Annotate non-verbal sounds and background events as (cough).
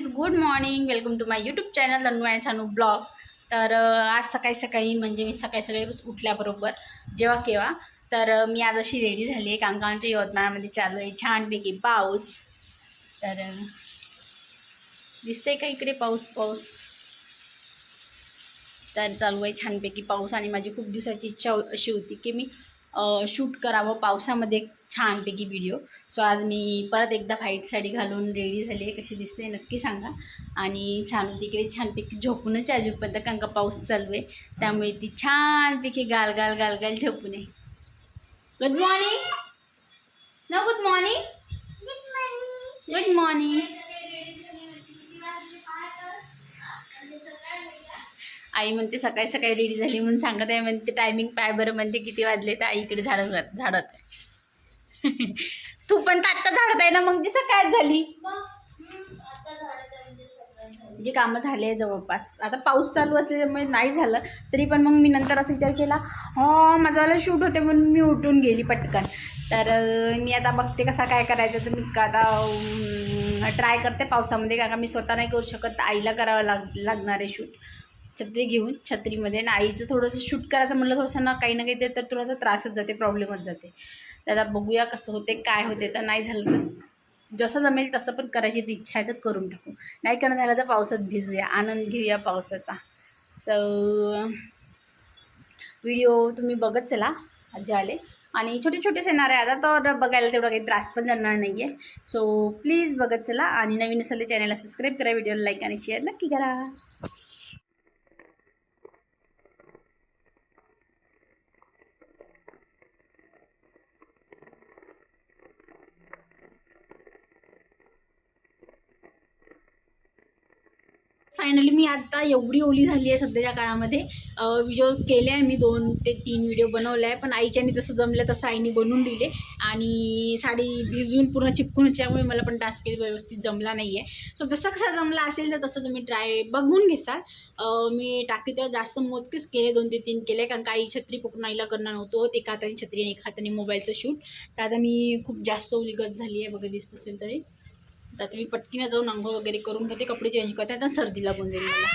Guys good morning welcome to my YouTube channel Anu and Sanu blog तर आज सकाळी सकाळी म्हणजे मी सकाळी सकाळी उठल्याबरोबर जेव्हा केव्हा तर मी आज अशी रेडी झाली आहे. कारण का आमच्या यवतमाळमध्ये चालू आहे छानपैकी पाऊस. तर अं, दिसतंय का इकडे पाऊस पाऊस? तर चालू आहे छानपैकी पाऊस आणि माझी खूप दिवसाची इच्छा अशी होती की मी शूट करावं. पावसामध्ये एक छानपैकी व्हिडिओ सो आज मी परत एकदा व्हाईट साडी घालून रेडी झाली आहे. कशी दिसते नक्की सांगा. आणि छान तिकडे छानपैकी झोपूनच अजूनपर्यंत कारण का पाऊस चालू आहे. त्यामुळे ती छानपैकी गाल गाल गाल गाल झोपून आहे. गुड मॉर्निंग न गुड मॉर्निंग गुड मॉर्निंग आई म्हणते सकाळी सकाळी रेडी झाली म्हणून सांगत आहे. म्हणते टायमिंग पाय बरं. म्हणते किती वाजले? तर आईकडे झाडं झाडत आहे. (laughs) तू पण तर आत्ता झाडत आहे ना मग जी सकाळ झाली. जे कामं झाले जवळपास. आता पाऊस चालू असल्यामुळे नाही झालं तरी पण मग मी नंतर असा विचार केला हो माझावाला शूट होते म्हणून मी उठून गेली पटकन. तर मी आता बघते कसा काय करायचं तर मी का आता ट्राय करते पावसामध्ये कारण का मी स्वतः नाही करू शकत आईला करावं लाग लागणार आहे शूट छत्री घेऊन छत्रीमध्ये आणि आईचं थोडंसं शूट करायचं म्हणलं थोडंसं ना काही ना काही तर थोडासा त्रासच जाते प्रॉब्लेमच जाते. तर आता बघूया कसं होते काय होते तर नाही झालं तर जसं जमेल तसं पण करायची ती इच्छा आहे तर करून टाकू. नाही करणं झालं तर पावसात भिजूया आनंद घेऊया पावसाचा. तर व्हिडिओ तुम्ही बघत चला मजा आले. आणि छोटे छोटेच येणार आहे आता तर बघायला तेवढा काही त्रास पण जाणार नाही आहे सो प्लीज बघत चला आणि नवीन असेल चॅनलला सबस्क्राईब करा व्हिडिओला लाईक आणि शेअर नक्की करा. फायनली मी आता एवढी ओली झाली आहे सध्याच्या काळामध्ये. व्हिडिओ केले आहे मी दोन ते तीन व्हिडिओ बनवले आहे. पण आईच्यानी जसं जमलं तसं आईने बनवून दिले. आणि साडी भिजून पूर्ण चिपकून याच्यामुळे मला पण टास्क व्यवस्थित जमला नाही आहे. सो जसं कसा जमला असेल तर तसं तुम्ही ट्राय बघून घेसाल. मी टाकते तेव्हा जास्त मोजकेच केले दोन ते तीन केले. कारण काही छत्री पकडून आईला करणार नव्हतो. एका हाताने छत्री आणि एका हाताने मोबाईलचं शूट तर आता मी खूप जास्त ओलीगत झाली आहे बघा दिसत असेल तरी. आता मी पटकीनं जाऊन आंघोळ वगैरे करून घेते कपडे चेंज करते आता सर्दी लागून जाईल मला